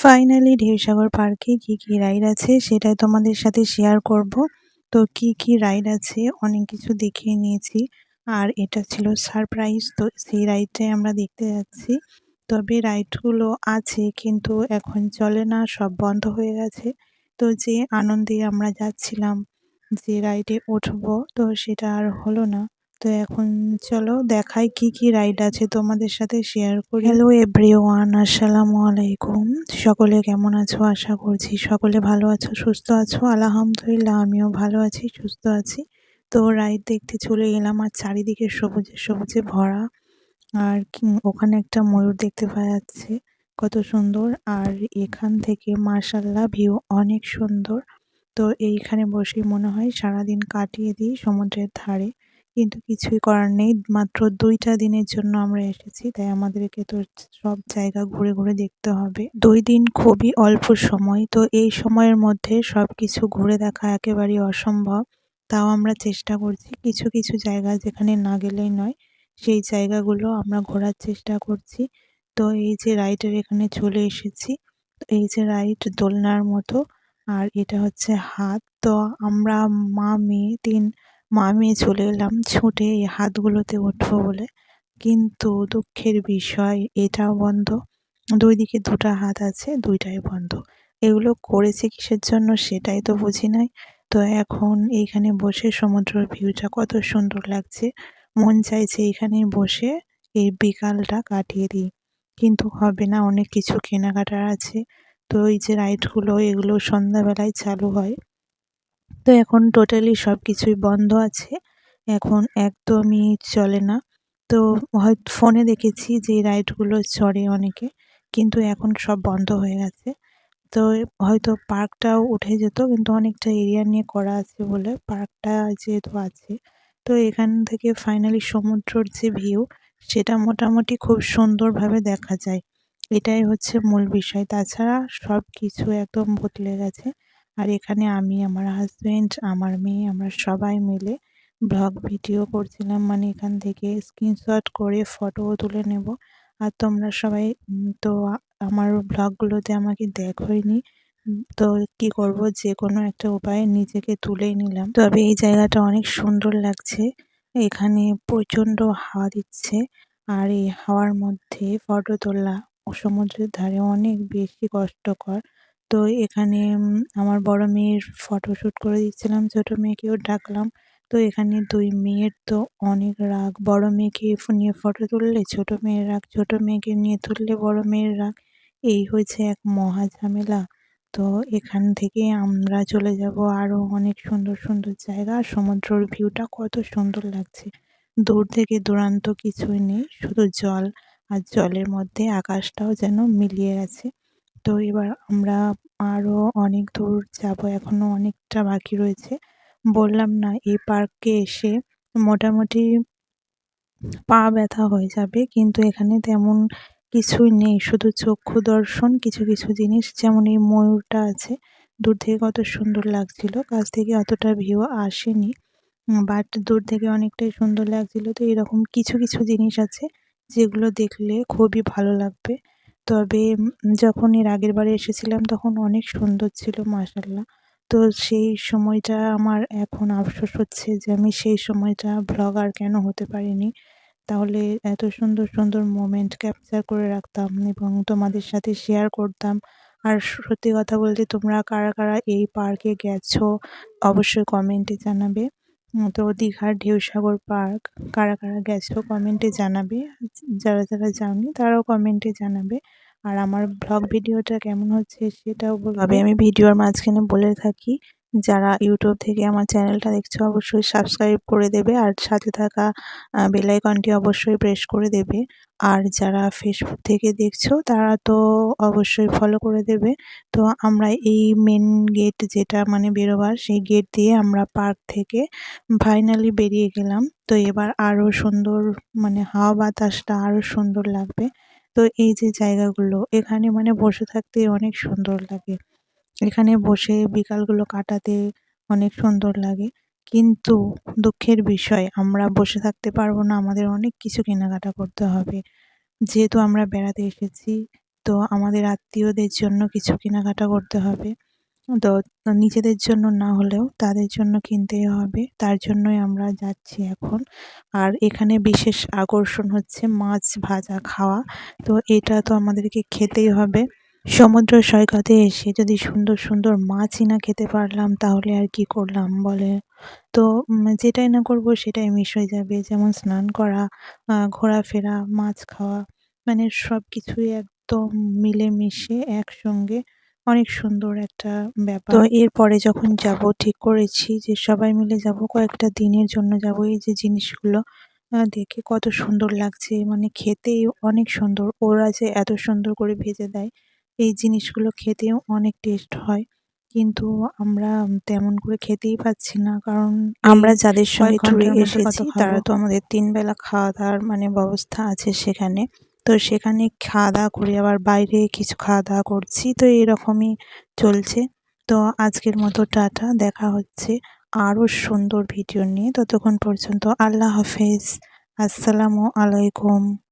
Finally ঢেউসাগর পার্কে কি কি রাইড আছে সেটাই তোমাদের সাথে শেয়ার করব। তো কি কি রাইড আছে অনেক কিছু দেখিয়ে নিয়েছি। আর এটা ছিল সারপ্রাইজ তো সেই রাইডটাই আমরা দেখতে যাচ্ছি। তবে রাইডগুলো আছে, কিন্তু এখন চলে না, সব বন্ধ হয়ে গেছে। তো যে আনন্দে আমরা যাচ্ছিলাম, যে রাইডে উঠবো, তো সেটা আর হলো না। তো এখন চলো দেখাই কি কি রাইড আছে তোমাদের সাথে শেয়ার করি। হ্যালো এভরিওয়ান আসসালামু আলাইকুম। সকলে কেমন আছো? আশা করছি সকলে ভালো আছো, সুস্থ আছো। আলহামদুলিল্লাহ, আমিও ভালো আছি, সুস্থ আছি। তো রাইড দেখতে চলে গেলাম আর চারিদিকে সবুজে সবুজে ভরা। আর ওখানে একটা ময়ূর দেখতে পাওয়া যাচ্ছে, কত সুন্দর। আর এখান থেকে মার্শাল্লাহ ভিউ অনেক সুন্দর। তো এইখানে বসে মনে হয় সারাদিন কাটিয়ে দিই সমুদ্রের ধারে। কিন্তু কিছুই করার নেই। মাত্র দুইটা দিনের জন্য আমরা এসেছি, তাই আমাদেরকে তো সব জায়গা ঘুরে ঘুরে দেখতে হবে। দুই দিন খুবই অল্প সময়, তো এই সময়ের মধ্যে সব কিছু ঘুরে দেখা একেবারেই অসম্ভব। তাও আমরা চেষ্টা করছি, কিছু কিছু জায়গা যেখানে না গেলেই নয়, সেই জায়গাগুলো আমরা ঘোরার চেষ্টা করছি। তো এই যে রাইডের এখানে চলে এসেছি এই যে রাইড দোলনার মতো, আর এটা হচ্ছে হাত। তো আমরা মা, মেয়ে তিন মা মেয়ে চলে এলাম। ছুটে এই হাতগুলোতে উঠবো বলে। কিন্তু দুঃখের বিষয়, এটাও বন্ধ। দুই দিকে দুটা হাত আছে, দুইটাই বন্ধ। এগুলো করেছে কিসের জন্য সেটাই তো বুঝি নাই। তো এখন এইখানে বসে সমুদ্রের ভিউটা কত সুন্দর লাগছে। মন চাইছে এইখানে বসে এই বিকালটা কাটিয়ে দিই। কিন্তু হবে না, অনেক কিছু কেনাকাটার আছে। তো এই যে রাইডগুলো, এগুলো সন্ধ্যাবেলায় চালু হয়। তো এখন টোটালি সব কিছুই বন্ধ আছে। এখন একদমই চলে না। তো হয়তো ফোনে দেখেছি যে রাইডগুলো চড়ে অনেকে, কিন্তু এখন সব বন্ধ হয়ে গেছে। তো হয়তো পার্কটাও উঠে যেত, কিন্তু অনেকটা এরিয়া নিয়ে করা আছে বলে পার্কটা যেহেতু আছে, তো এখান থেকে ফাইনালি সমুদ্রর যে ভিউ সেটা মোটামুটি খুব সুন্দরভাবে দেখা যায়। এটাই হচ্ছে মূল বিষয়। তাছাড়া সব কিছু একদম বদলে গেছে। আর এখানে আমি, আমার হাজব্যান্ড আমার মেয়ে, আমরা সবাই মিলে ব্লগ ভিডিও করছিলাম। মানে এখান থেকে স্ক্রিনশট করে ফটোও তুলে নেব। আর তোমরা সবাই তো আমার ব্লগগুলোতে আমাকে দেখোইনি। তো কি করব? যে কোনো একটা উপায়ে নিজেকে তুলেই নিলাম। তবে এই জায়গাটা অনেক সুন্দর লাগছে। এখানে প্রচণ্ড হাওয়া দিচ্ছে। আর এই হাওয়ার মধ্যে ফটো তোলা সমুদ্রের ধারে অনেক বেশি কষ্টকর। তো এখানে আমার বড় মেয়ের ফটোশ্যুট করে দিচ্ছিলাম, ছোটো মেয়েকেও ডাকলাম। তো এখানে দুই মেয়ের তো অনেক রাগ। বড় মেয়েকে নিয়ে ফটো তুললে, ছোট মেয়ের রাগ, ছোট মেয়েকে নিয়ে তুললে বড় মেয়ের রাগ। এই হয়েছে এক মহা ঝামেলা। তো এখান থেকে আমরা চলে যাব আরও অনেক সুন্দর সুন্দর জায়গা। সমুদ্রের ভিউটা কত সুন্দর লাগছে। দূর থেকে দূরান্ত কিছুই নেই, শুধু জল। আর জলের মধ্যে আকাশটাও যেন মিলিয়ে গেছে। তো এবার আমরা আরও অনেক দূর যাব এখনও অনেকটা বাকি রয়েছে। বললাম না, এই পার্কে এসে মোটামুটি পা ব্যথা হয়ে যাবে, কিন্তু এখানে তেমন কিছুই নেই। শুধু চক্ষু দর্শন, কিছু কিছু জিনিস, যেমন এই ময়ূরটা আছে। দূর থেকে কত সুন্দর লাগছিল, কাছ থেকে অতটা ভিউ আসেনি বাট দূর থেকে অনেকটাই সুন্দর লাগছিল। তো এরকম কিছু কিছু জিনিস আছে, যেগুলো দেখলে খুবই ভালো লাগবে। তবে যখন এর আগের বারে এসেছিলাম তখন অনেক সুন্দর ছিল মাসাল্লাহ তো সেই সময়টা আমার এখন আফসোস হচ্ছে যে আমি সেই সময়টা ব্লগার কেন হতে পারিনি। তাহলে এত সুন্দর সুন্দর মোমেন্ট ক্যাপচার করে রাখতাম এবং তোমাদের সাথে শেয়ার করতাম। আর সত্যি কথা বলতে তোমরা কারা কারা এই পার্কে গেছো, অবশ্যই কমেন্টে জানাবে। তো দীঘার ঢেউসাগর পার্ক, কারা কারা গেছো কমেন্টে জানাবে। যারা যারা যাওনি তারাও কমেন্টে জানাবে। আর আমার ব্লগ ভিডিওটা কেমন হচ্ছে সেটাও বলবে। আমি ভিডিওর মাঝখানে বলে থাকি যারা ইউটিউব থেকে আমার চ্যানেলটা দেখছ, অবশ্যই সাবস্ক্রাইব করে দেবে আর সাথে থাকা বেলাইকনটি অবশ্যই প্রেস করে দেবে। আর যারা ফেসবুক থেকে দেখছ, তারা তো অবশ্যই ফলো করে দেবে। তো আমরা এই মেন গেট যেটা মানে বেরোবার, সেই গেট দিয়ে আমরা পার্ক থেকে ফাইনালি বেরিয়ে গেলাম। তো এবার আরও সুন্দর মানে হাওয়া বাতাসটা আরও সুন্দর লাগবে। তো এই যে জায়গাগুলো, এখানে মানে বসে থাকতে অনেক সুন্দর লাগে। এখানে বসে বিকালগুলো কাটাতে অনেক সুন্দর লাগে। কিন্তু দুঃখের বিষয়, আমরা বসে থাকতে পারব না, আমাদের অনেক কিছু কেনাকাটা করতে হবে। যেহেতু আমরা বেড়াতে এসেছি, তো আমাদের আত্মীয়দের জন্য কিছু কেনাকাটা করতে হবে। তো নিজেদের জন্য না হলেও তাদের জন্য কিনতেই হবে, তার জন্যই আমরা যাচ্ছি এখন। আর এখানে বিশেষ আকর্ষণ হচ্ছে মাছ ভাজা খাওয়া, তো এটা তো আমাদেরকে খেতেই হবে। সমুদ্র সৈকতে এসে যদি সুন্দর সুন্দর মাছই না খেতে পারলাম তাহলে আর কি করলাম বলে? তো যেটাই না করব সেটাই মিস হয়ে যাবে। যেমন স্নান করা ঘোরাফেরা মাছ খাওয়া মানে সব কিছুই একদম মিলেমিশে একসঙ্গে অনেক সুন্দর একটা ব্যাপার। তো এরপরে যখন যাব ঠিক করেছি যে সবাই মিলে যাব কয়েকটা দিনের জন্য যাব। এই যে জিনিসগুলো দেখে কত সুন্দর লাগছে। মানে খেতেই অনেক সুন্দর। ওরা যে এত সুন্দর করে ভেজে দেয় এই জিনিসগুলো খেতেও অনেক টেস্ট হয়। কিন্তু আমরা তেমন করে খেতেই পাচ্ছি না। কারণ আমরা যাদের সঙ্গে ট্যুরে এসেছি তারা তো আমাদের তিন বেলা খাওয়া দাওয়ার মানে ব্যবস্থা আছে সেখানে। তো সেখানে খাওয়া দাওয়া করে আবার বাইরে কিছু খাওয়া দাওয়া করছি। তো এরকমই চলছে। তো আজকের মতো টাটা দেখা হচ্ছে আরও সুন্দর ভিডিও নিয়ে। ততক্ষণ পর্যন্ত আল্লাহ হাফেজ। আসসালামু আলাইকুম।